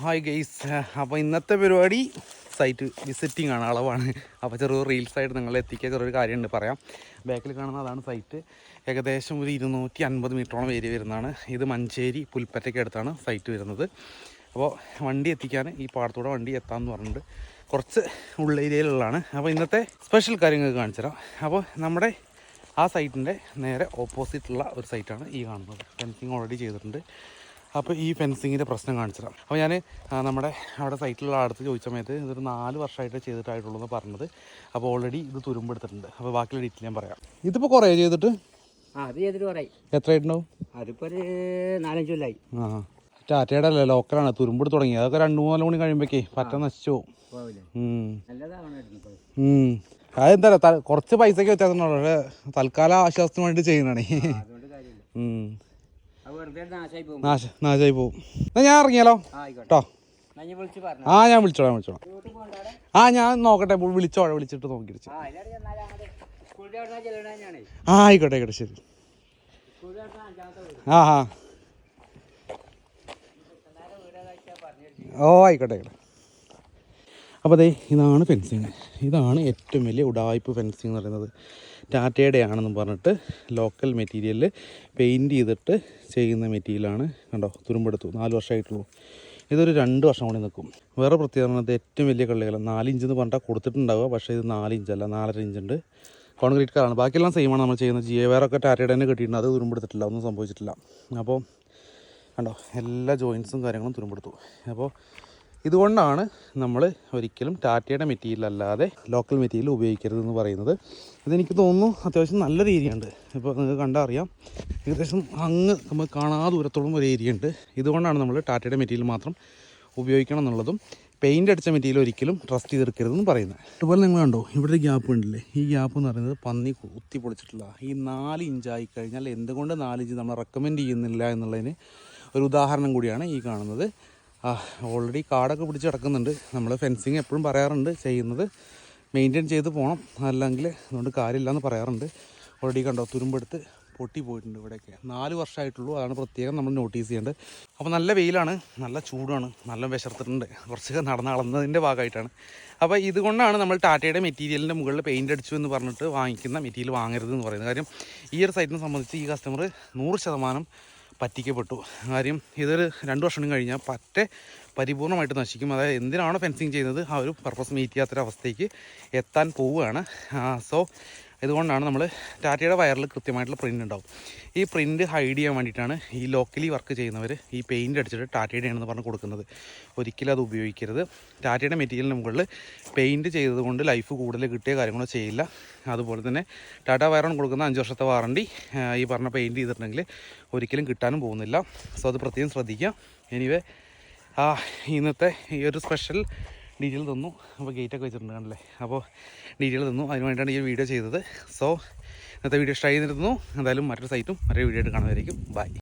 Hi guys അപ്പോൾ ഇന്നത്തെ പരിപാടി സൈറ്റ് വിസിറ്റിംഗ് ആണ് അളവാണ്. അപ്പോൾ ചെറു റീൽസ് ആയിട്ട് നിങ്ങളെ എത്തിക്കാൻ ചെറിയൊരു കാര്യമുണ്ട് പറയാം. ബാക്കിൽ കാണുന്ന അതാണ് സൈറ്റ് ഏകദേശം ഒരു ഇരുന്നൂറ്റി അൻപത് മീറ്ററോളം ഏരിയ വരുന്നതാണ്. ഇത് മഞ്ചേരി പുൽപ്പറ്റയ്ക്ക് അടുത്താണ് സൈറ്റ് വരുന്നത്. അപ്പോൾ വണ്ടി എത്തിക്കാൻ ഈ പാടത്തൂടെ വണ്ടി എത്താമെന്ന് പറഞ്ഞിട്ട് കുറച്ച് ഉള്ള ഏരിയയിലുള്ളതാണ്. അപ്പോൾ ഇന്നത്തെ സ്പെഷ്യൽ കാര്യങ്ങൾ കാണിച്ചു തരാം. അപ്പോൾ നമ്മുടെ ആ സൈറ്റിന്റെ നേരെ ഓപ്പോസിറ്റുള്ള ഒരു സൈറ്റാണ് ഈ കാണുന്നത്. ഫെൻസിങ് ഓൾറെഡി ചെയ്തിട്ടുണ്ട്. അപ്പോൾ ഈ ഫെൻസിങ്ങിന്റെ പ്രശ്നം കാണിച്ചു തരാം അപ്പോൾ ഞാൻ നമ്മുടെ അവിടെ സൈറ്റിലുള്ള അടുത്ത് ചോദിച്ച സമയത്ത് ഇതൊരു നാല് വർഷമായിട്ട് ചെയ്തിട്ടായിട്ടുള്ളൂ എന്ന് പറഞ്ഞത്. അപ്പോൾ ഓൾറെഡി ഇത് തുരുമ്പെടുത്തിട്ടുണ്ട് അപ്പോൾ ബാക്കിയുള്ള ഡീറ്റെയിൽ ഞാൻ പറയാം. ഇതിപ്പോൾ കുറേ ചെയ്തിട്ട്? അത് ചെയ്തിട്ട് പറയും എത്ര ആയിട്ടുണ്ടാവും? അതിപ്പോൾ ഒരു നാലഞ്ച് കൊല്ലായി. ആ ടാറ്റയുടെ അല്ല ലോക്കലാണ്. തുരുമ്പെടുത്ത് തുടങ്ങി. അതൊക്കെ രണ്ട് മൂന്നാൽ മണി കഴിയുമ്പോഴേക്കേ പറ്റ നശിച്ചു പോകും. അതെന്താ കുറച്ച് പൈസയ്ക്ക് വ്യത്യാസം പക്ഷേ തൽക്കാല ആശ്വാസത്തിന് വേണ്ടി ചെയ്യുന്നതാണേ അതുകൊണ്ട് കാര്യമില്ല ഉം. അത് വെറുതെ നാശമായി പോകും. എന്നാ ഞാൻ ഇറങ്ങിയാലോ? കേട്ടോ ആ ഞാൻ വിളിച്ചോളാം വിളിച്ചോളാം. ആ ഞാൻ നോക്കട്ടെ വിളിച്ചോളെ വിളിച്ചിട്ട് നോക്കിയിട്ട് ആ ആയിക്കോട്ടെ ആയിക്കോട്ടെ ശരി. ആ ആ. ഓ ആയിക്കോട്ടെ ആയിക്കോട്ടെ. അപ്പോൾ അതെ ഇതാണ് ഫെൻസിങ് ഇതാണ് ഏറ്റവും വലിയ ഉടായ്പ് ഫെൻസിങ് എന്ന് പറയുന്നത്. ടാറ്റയുടെ ആണെന്ന് പറഞ്ഞിട്ട് ലോക്കൽ മെറ്റീരിയലിൽ പെയിന്റ് ചെയ്തിട്ട് ചെയ്യുന്ന മെറ്റീരിയലാണ് കണ്ടോ? തുരുമ്പെടുത്തു. നാല് വർഷമായിട്ടുള്ളൂ. ഇതൊരു രണ്ട് വർഷം കൂടി നിൽക്കും. വേറെ പ്രത്യേകത ഏറ്റവും വലിയ കള്ളികളാണ് നാല് ഇഞ്ച് എന്ന് പറഞ്ഞാൽ കൊടുത്തിട്ടുണ്ടാവുക. പക്ഷേ ഇത് നാല് ഇഞ്ചല്ല നാലര ഇഞ്ചുണ്ട് കോൺക്രീറ്റ് കാറാണ് ബാക്കിയെല്ലാം സെയിമാണ് നമ്മൾ ചെയ്യുന്നത്. ജി എ വേറൊക്കെ ടാറ്റയുടെ തന്നെ കിട്ടിയിട്ടുണ്ട്. അത് തുരുമ്പെടുത്തിട്ടില്ല. ഒന്നും സംഭവിച്ചിട്ടില്ല. അപ്പോൾ കണ്ടോ? എല്ലാ ജോയിൻസും കാര്യങ്ങളും തുരുമ്പെടുത്തു. അപ്പോൾ ഇതുകൊണ്ടാണ് നമ്മൾ ഒരിക്കലും ടാറ്റയുടെ മെറ്റീരിയൽ അല്ലാതെ ലോക്കൽ മെറ്റീരിയൽ ഉപയോഗിക്കരുത് എന്ന് പറയുന്നത്. ഇതെനിക്ക് തോന്നുന്നു അത്യാവശ്യം നല്ല ഏരിയ ഉണ്ട് ഇപ്പോൾ നിങ്ങൾക്ക് കണ്ടാൽ അറിയാം ഏകദേശം അങ്ങ് നമ്മൾ കാണാതെ ദൂരത്തോളം ഒരു ഏരിയ ഉണ്ട് ഇതുകൊണ്ടാണ് നമ്മൾ ടാറ്റയുടെ മെറ്റീരിയൽ മാത്രം ഉപയോഗിക്കണം എന്നുള്ളതും പെയിന്റ് അടിച്ച മെറ്റീരിയൽ ഒരിക്കലും ട്രസ്റ്റ് ചെയ്തെടുക്കരുതെന്ന് പറയുന്നത്. അതുപോലെ നിങ്ങൾ കണ്ടോ ഇവിടെ ഒരു ഗ്യാപ്പ് ഉണ്ടല്ലേ? ഈ ഗ്യാപ്പ് എന്ന് പറയുന്നത് പന്നി കുത്തി പൊളിച്ചിട്ടുള്ള ഈ നാല് ഇഞ്ചായി കഴിഞ്ഞാൽ എന്തുകൊണ്ട് നാല് ഇഞ്ച് നമ്മൾ റെക്കമെൻഡ് ചെയ്യുന്നില്ല എന്നുള്ളതിന് ഒരു ഉദാഹരണം കൂടിയാണ് ഈ കാണുന്നത്. ഓൾറെഡി കാടൊക്കെ പിടിച്ച് കിടക്കുന്നുണ്ട്. നമ്മൾ ഫെൻസിങ് എപ്പോഴും പറയാറുണ്ട് ചെയ്യുന്നത് മെയിന്റെയിൻ ചെയ്ത് പോകണം അല്ലെങ്കിൽ അതുകൊണ്ട് കാര്യമില്ല എന്ന് പറയാറുണ്ട്. ഓൾറെഡി കണ്ടോ തുരുമ്പെടുത്ത് പൊട്ടി പോയിട്ടുണ്ട് ഇവിടെയൊക്കെ. നാല് വർഷമായിട്ടുള്ളൂ അതാണ് പ്രത്യേകം നമ്മൾ നോട്ടീസ് ചെയ്യേണ്ടത്. അപ്പോൾ നല്ല വെയിലാണ് നല്ല ചൂടാണ് നല്ല വിശർത്തിട്ടുണ്ട്. കുറച്ചൊക്കെ നടന്ന് അളന്നതിന്റെ ഭാഗമായിട്ടാണ്. അപ്പോൾ ഇതുകൊണ്ടാണ് നമ്മൾ ടാറ്റയുടെ മെറ്റീരിയലിന്റെ മുകളിൽ പെയിന്റ് അടിച്ചു എന്ന് പറഞ്ഞിട്ട് വാങ്ങിക്കുന്ന മെറ്റീരിയൽ വാങ്ങരുത് എന്ന് പറയുന്നത്. കാര്യം ഈ ഒരു സൈറ്റിനെ സംബന്ധിച്ച് ഈ കസ്റ്റമർ നൂറ് ശതമാനം പറ്റിക്കപ്പെട്ടു. കാര്യം ഇതൊരു രണ്ട് വർഷം കഴിഞ്ഞാൽ പറ്റെ പരിപൂർണമായിട്ട് നശിക്കും. അതായത് എന്തിനാണോ ഫെൻസിങ് ചെയ്യുന്നത്? ആ ഒരു പർപ്പസ് മീറ്റ് ചെയ്യാത്തൊരവസ്ഥയ്ക്ക് എത്താൻ പോവുകയാണ്. സോ ഇതുകൊണ്ടാണ് നമ്മൾ ടാറ്റയുടെ വയറിൽ കൃത്യമായിട്ടുള്ള പ്രിന്റ് ഉണ്ടാവും. ഈ പ്രിന്റ് ഹൈഡ് ചെയ്യാൻ വേണ്ടിയിട്ടാണ് ഈ ലോക്കലി വർക്ക് ചെയ്യുന്നവർ ഈ പെയിന്റ് അടിച്ചിട്ട് ടാറ്റയുടെ ആണെന്ന് പറഞ്ഞ് കൊടുക്കുന്നത്. ഒരിക്കലും അത് ഉപയോഗിക്കരുത്. ടാറ്റയുടെ മെറ്റീരിയലിന് മുകളിൽ പെയിന്റ് ചെയ്തതുകൊണ്ട് ലൈഫ് കൂടുതൽ കിട്ടിയ കാര്യങ്ങളോ ചെയ്യില്ല. അതുപോലെ തന്നെ ടാറ്റ വയറാണ് കൊടുക്കുന്ന അഞ്ച് വർഷത്തെ വാറണ്ടി ഈ പറഞ്ഞ പെയിന്റ് ചെയ്തിട്ടുണ്ടെങ്കിൽ ഒരിക്കലും കിട്ടാനും പോകുന്നില്ല. സോ അത് പ്രത്യേകം ശ്രദ്ധിക്കുക. എനിവേ ഇന്നത്തെ ഈ ഒരു സ്പെഷ്യൽ ഡീറ്റെയിൽ തന്നു. അപ്പോൾ ഗേറ്റൊക്കെ വെച്ചിട്ടുണ്ട് കണ്ടല്ലേ? അപ്പോൾ ഡീറ്റെയിൽ തന്നു. അതിന് വേണ്ടിയിട്ടാണ് ഈ വീഡിയോ ചെയ്തത്. സോ ഇന്നത്തെ വീഡിയോ ഇഷ്ടമായി തരുന്നു എന്തായാലും മറ്റൊരു സൈറ്റും മറ്റൊരു വീഡിയോ ആയിട്ട് കാണുന്നതായിരിക്കും ബൈ.